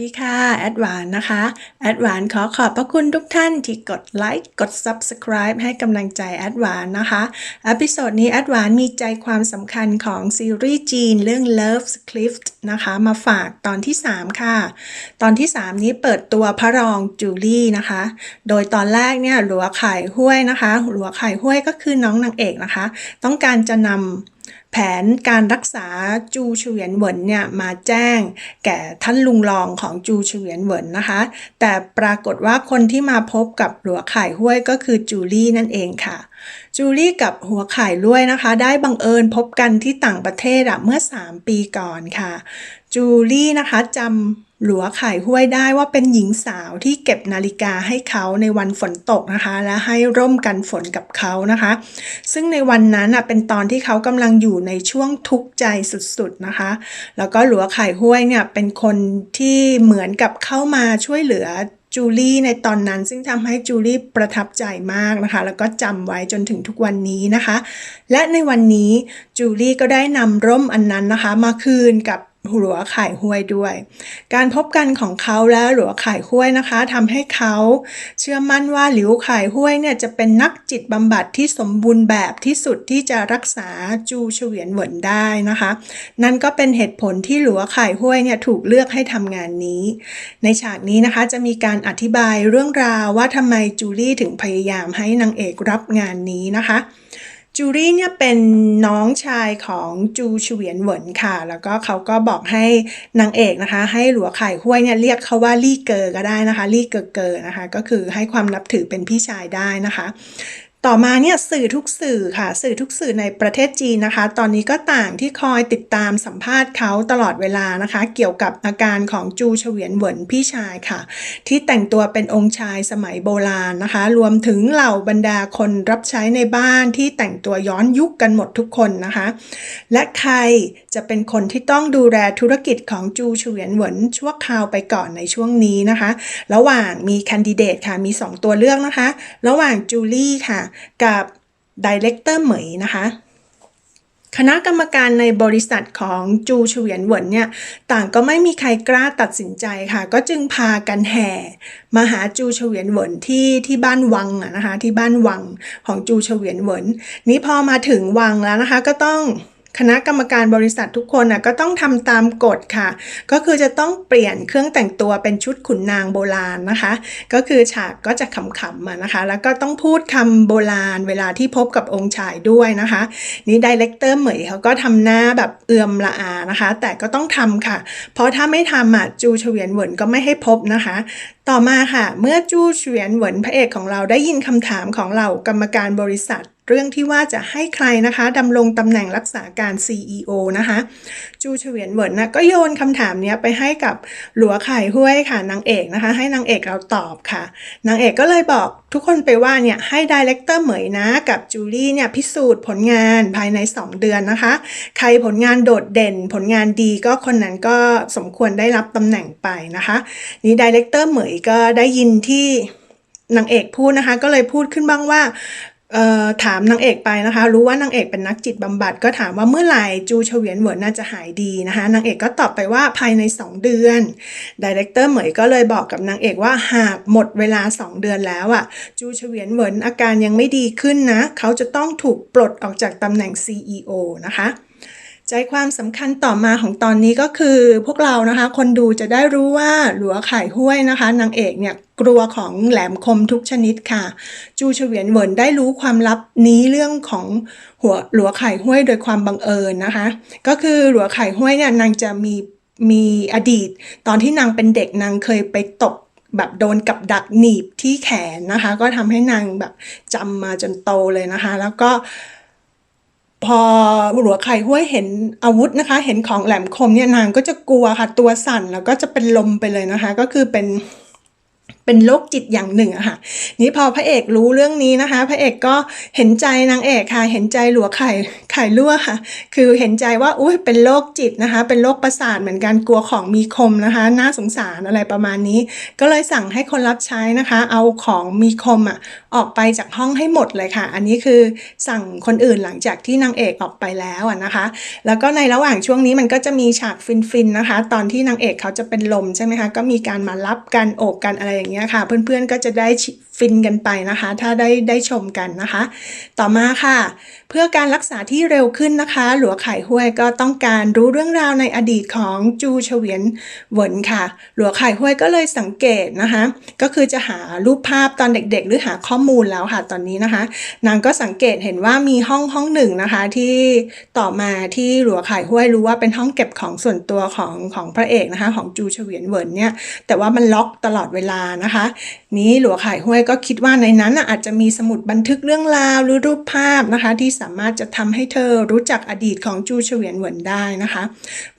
ดีค่ะ แอดวานนะคะ แอดวานขอขอบพระคุณทุกท่านที่กดไลค์ กด Subscribe ให้กำลังใจแอดวานนะคะอพิโซดนี้แอดวานมีใจความสำคัญของซีรีส์จีนเรื่อง Love Clift นะคะ มาฝากตอนที่ 3 ค่ะ ตอนที่ 3 นี้เปิดตัวพระรองจูลี่นะคะ โดยตอนแรกเนี่ยหลัวไข่ห้วยนะคะ หลัวไข่ห้วยก็คือน้องนางเอกนะคะ ต้องการจะนำ แผนการรักษาจูเฉวียนเหวินเนี่ยมาแจ้ง แก่ท่านลุงรองของจูเฉวียนเหวินนะคะ แต่ปรากฏว่าคนที่มาพบกับหัวไข่ห้วยก็คือจูลี่นั่นเองค่ะ จูลี่กับหัวไข่ล้วยนะคะ ได้บังเอิญพบกันที่ต่างประเทศเมื่อ 3 ปีก่อนค่ะ จูลี่นะคะจำ หลัวไข่ห้วยได้ว่าเป็นหญิงสาวที่เก็บนาฬิกาให้เขาในวันฝนตกนะคะ และให้ร่มกันฝนกับเขานะคะ ซึ่งในวันนั้นเป็นตอนที่เขากำลังอยู่ในช่วงทุกข์ใจสุดๆนะคะ แล้วก็หลัวไข่ห้วยเนี่ยเป็นคนที่เหมือนกับเข้ามาช่วยเหลือจูลี่ในตอนนั้นซึ่งทำให้จูลี่ประทับใจมากนะคะ แล้วก็จำไว้จนถึงทุกวันนี้นะคะ และในวันนี้จูลี่ก็ได้นำร่มอันนั้นนะคะ มาคืนกับ หลัวไข่ห้วยด้วย การพบกันของเขาและหลัวไข่ห้วยนะคะทำให้เขาเชื่อมั่นว่าหลิวไข่ห้วยเนี่ยจะเป็นนักจิตบำบัดที่สมบูรณ์แบบที่สุดที่จะรักษาจูเฉวียนเหวินได้นะคะ นั่นก็เป็นเหตุผลที่หลัวไข่ห้วยเนี่ยถูกเลือกให้ทำงานนี้ ในฉากนี้นะคะจะมีการอธิบายเรื่องราวว่าทำไมจูลี่ถึงพยายามให้นางเอกรับงานนี้นะคะ จูรี่เนี่ยเป็นน้องชายของจูเฉวียนเหวินค่ะ แล้วก็เขาก็บอกให้นางเอกนะคะ ให้หลัวไข่ห้วยเนี่ยเรียกเขาว่าลี่เกอร์ก็ได้นะคะลี่เกอร์เกอร์นะคะ ก็คือให้ความนับถือเป็นพี่ชายได้นะคะ ต่อมาเนี่ยสื่อทุกสื่อค่ะ สื่อทุกสื่อในประเทศจีนนะคะ ตอนนี้ก็ต่างที่คอยติดตามสัมภาษณ์เขาตลอดเวลานะคะ เกี่ยวกับอาการของจูเฉวียนเหวินพี่ชายค่ะ ที่แต่งตัวเป็นองค์ชายสมัยโบราณนะคะ รวมถึงเหล่าบรรดาคนรับใช้ในบ้านที่แต่งตัวย้อนยุคกันหมดทุกคนนะคะ และใครจะเป็นคนที่ต้องดูแลธุรกิจของจูเฉวียนเหวินชั่วคราวไปก่อนในช่วงนี้นะคะ ระหว่างมีแคนดิเดตค่ะมี 2 ตัวเลือกนะคะ ระหว่างจูลี่ค่ะกับดีเลกเตอร์เหมยนะคะคณะกรรมการในบริษัทของจูเฉวียนเหวินเนี่ยต่างก็ไม่มีใครกล้าตัดสินใจค่ะ ก็จึงพากันแห่มาหาจูเฉวียนเหวินที่ที่บ้านวังนะคะที่บ้านวังของจูเฉวียนเหวินนี้พอมาถึงวังแล้วนะคะก็ต้อง คณะกรรมการบริษัททุกคนนะก็ต้องทำตามกฎค่ะ ก็คือจะต้องเปลี่ยนเครื่องแต่งตัวเป็นชุดขุนนางโบราณนะคะ ก็คือฉากก็จะขำๆมานะคะ แล้วก็ต้องพูดคำโบราณเวลาที่พบกับองค์ชายด้วยนะคะ นี่ดีเลกเตอร์เหมยเขาก็ทำหน้าแบบเอือมละอานะคะ แต่ก็ต้องทำค่ะ เพราะถ้าไม่ทำอะจูเฉวียนเหวินก็ไม่ให้พบนะคะ ต่อมาค่ะ เมื่อจูเฉวียนเหวินพระเอกของเราได้ยินคำถามของเรากรรมการบริษัท เรื่องที่ว่าจะให้ใครนะคะดำรงตำแหน่งรักษาการ CEO นะคะ จูเฉวียนเหวินนะก็โยนคำถามนี้ไปให้กับหลัวไข่ห้วยค่ะนางเอกนะคะ ให้นางเอกเราตอบค่ะนางเอกก็เลยบอกทุกคนไปว่าเนี่ยให้ดีเลกเตอร์เหมยนะกับจูลี่เนี่ยพิสูจน์ผลงานภายใน 2 เดือนนะคะ ใครผลงานโดดเด่นผลงานดีก็คนนั้นก็สมควรได้รับตำแหน่งไปนะคะ นี่ดีเลกเตอร์เหมยก็ได้ยินที่นางเอกพูดนะคะ ก็เลยพูดขึ้นบ้างว่า ถามนางเอกไปนะคะ รู้ว่านางเอกเป็นนักจิตบำบัดก็ถามว่าเมื่อไหร่จูเฉวียนเหวินน่าจะหายดีนะคะนางเอกก็ตอบไปว่าภายใน 2 เดือนดีเรคเตอร์เหมยก็เลยบอกกับนางเอกว่าหากหมดเวลา 2 เดือนแล้วอะจูเฉวียนเหวินอาการยังไม่ดีขึ้นนะ เขาจะต้องถูกปลดออกจากตำแหน่ง CEO นะคะ ใจความสำคัญต่อมาของตอนนี้ก็คือ พวกเรานะคะ คนดูจะได้รู้ว่าหลัวไข่ห้วยนะคะนางเอกเนี่ยกลัวของแหลมคมทุกชนิดค่ะ จูเฉวียนเหวินได้รู้ความลับนี้เรื่องของหัวหลัวไข่ห้วยโดยความบังเอิญนะคะ ก็คือหลัวไข่ห้วยเนี่ยนางจะมีมีอดีต ตอนที่นางเป็นเด็กนางเคยไปตกแบบโดนกับดักหนีบที่แขนนะคะ ก็ทำให้นางแบบจำมาจนโตเลยนะคะ แล้วก็ พอหลัวไข่ห้วยเห็นอาวุธนะคะ เห็นของแหลมคมเนี่ยนางก็จะกลัวค่ะตัวสั่นแล้วก็จะเป็นลมไปเลยนะคะ ก็คือเป็น เป็นโรคจิตอย่างหนึ่งอะค่ะ นี่พอพระเอกรู้เรื่องนี้นะคะ พระเอกก็เห็นใจนางเอกค่ะ เห็นใจหลัวไข่ไข่รั่วค่ะ คือเห็นใจว่าอุ้ยเป็นโรคจิตนะคะ เป็นโรคประสาทเหมือนกันกลัวของมีคมนะคะ น่าสงสารอะไรประมาณนี้ ก็เลยสั่งให้คนรับใช้นะคะ เอาของมีคมอะออกไปจากห้องให้หมดเลยค่ะ อันนี้คือสั่งคนอื่นหลังจากที่นางเอกออกไปแล้วนะคะ แล้วก็ในระหว่างช่วงนี้มันก็จะมีฉากฟินๆนะคะ ตอนที่นางเอกเขาจะเป็นลมใช่ไหมคะก็มีการมารับกันโอบกันอะไรอย่างเงี้ยค่ะ เพื่อนๆก็จะได้ ฟินกันไปนะคะ ถ้าได้ได้ชมกันนะคะ ต่อมาค่ะ เพื่อการรักษาที่เร็วขึ้นนะคะ หลัวไข่ห้วยก็ต้องการรู้เรื่องราวในอดีตของจูเฉวียนเหวินค่ะ หลัวไข่ห้วยก็เลยสังเกตนะคะ ก็คือจะหารูปภาพตอนเด็กๆ หรือหาข้อมูลแล้วค่ะตอนนี้นะคะ นางก็สังเกตเห็นว่ามีห้องห้องหนึ่งนะคะ ที่ต่อมาที่หลัวไข่ห้วยรู้ว่าเป็นห้องเก็บของส่วนตัวของของพระเอกนะคะ ของจูเฉวียนเหวินเนี่ยแต่ว่ามันล็อกตลอดเวลานะคะ นี้หลัวไข่ห้วยก็คิดว่าในนั้นอาจจะมีสมุดบันทึกเรื่องราวหรือรูปภาพนะคะ ที่สามารถจะทำให้เธอรู้จักอดีตของจูเฉวียนเหวินได้นะคะ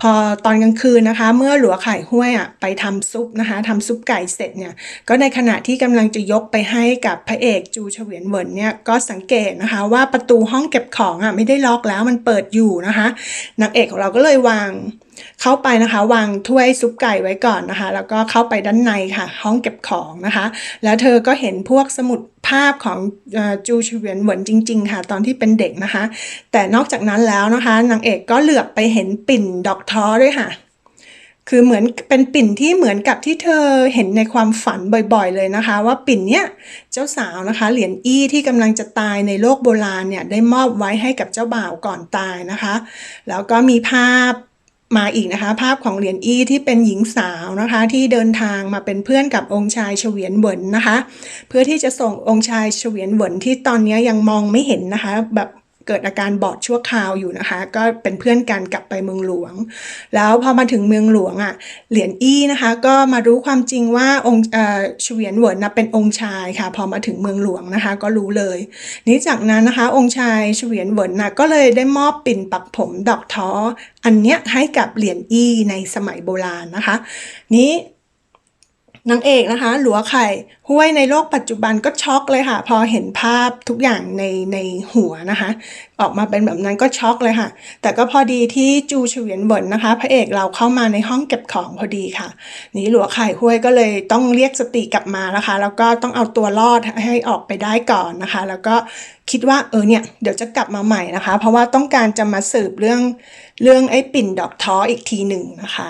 พอตอนกลางคืนนะคะ เมื่อหลัวไข่ห้วยอะไปทำซุปนะคะทำซุปไก่เสร็จเนี่ยก็ในขณะที่กำลังจะยกไปให้กับพระเอกจูเฉวียนเหวินเนี่ยก็สังเกตนะคะ ว่าประตูห้องเก็บของอะไม่ได้ล็อกแล้วมันเปิดอยู่นะคะนางเอกของเราก็เลยวางเข้าไปนะคะวางถ้วยซุปไก่ไว้ก่อนนะคะ แล้วก็เข้าไปด้านในค่ะ ห้องเก็บของนะคะ แล้วเธอก็เห็นพวกสมุดภาพของจูเฉวียนเหวินจริง ๆ ค่ะ ตอนที่เป็นเด็กนะคะ แต่นอกจากนั้นแล้วนะคะนางเอกก็เหลือบไปเห็นปิ่นดอกท้อด้วยค่ะคือเหมือนเป็นปิ่นที่เหมือนกับที่เธอเห็นในความฝันบ่อยๆเลยนะคะ ว่าปิ่นเนี้ยเจ้าสาวนะคะ เหรียญอี้ที่กำลังจะตายในโลกโบราณเนี่ยได้มอบไว้ให้กับเจ้าบ่าวก่อนตายนะคะ แล้วก็มีภาพ มาอีกนะคะ ภาพของเหรียญอี้ที่เป็นหญิงสาวนะคะ ที่เดินทางมาเป็นเพื่อนกับองค์ชายเฉวียนเหวินนะคะ เพื่อที่จะส่งองค์ชายเฉวียนเหวินที่ตอนนี้ยังมองไม่เห็นนะคะ แบบ เกิดอาการบอดชั่วคราวอยู่นะคะ ก็เป็นเพื่อนกันกลับไปเมืองหลวง แล้วพอมาถึงเมืองหลวงอะเหรียญอี้นะคะ ก็มารู้ความจริงว่าองค์เอ่อเฉวียนเหวินนะเป็นองค์ชายค่ะ พอมาถึงเมืองหลวงนะคะ ก็รู้เลย นี้จากนั้นนะคะ องค์ชายเฉวียนเหวินนะก็เลยได้มอบปิ่นปักผมดอกท้ออันเนี้ยให้กับเหรียญอี้ในสมัยโบราณนะคะ นี้ นางเอกนะคะ หลัวไข่ห้วยในโลกปัจจุบันก็ช็อกเลยค่ะ พอเห็นภาพทุกอย่างในในหัวนะคะ ออกมาเป็นแบบนั้นก็ช็อกเลยค่ะ แต่ก็พอดีที่จูเฉวียนเหวินนะคะ พระเอกเราเข้ามาในห้องเก็บของพอดีค่ะ นี่หลัวไข่ห้วยก็เลยต้องเรียกสติกลับมานะคะ แล้วก็ต้องเอาตัวรอดให้ออกไปได้ก่อนนะคะ แล้วก็คิดว่าเออเนี่ยเดี๋ยวจะกลับมาใหม่นะคะ เพราะว่าต้องการจะมาสืบเรื่องเรื่องไอ้ปิ่นดอกท้ออีกทีหนึ่งนะคะ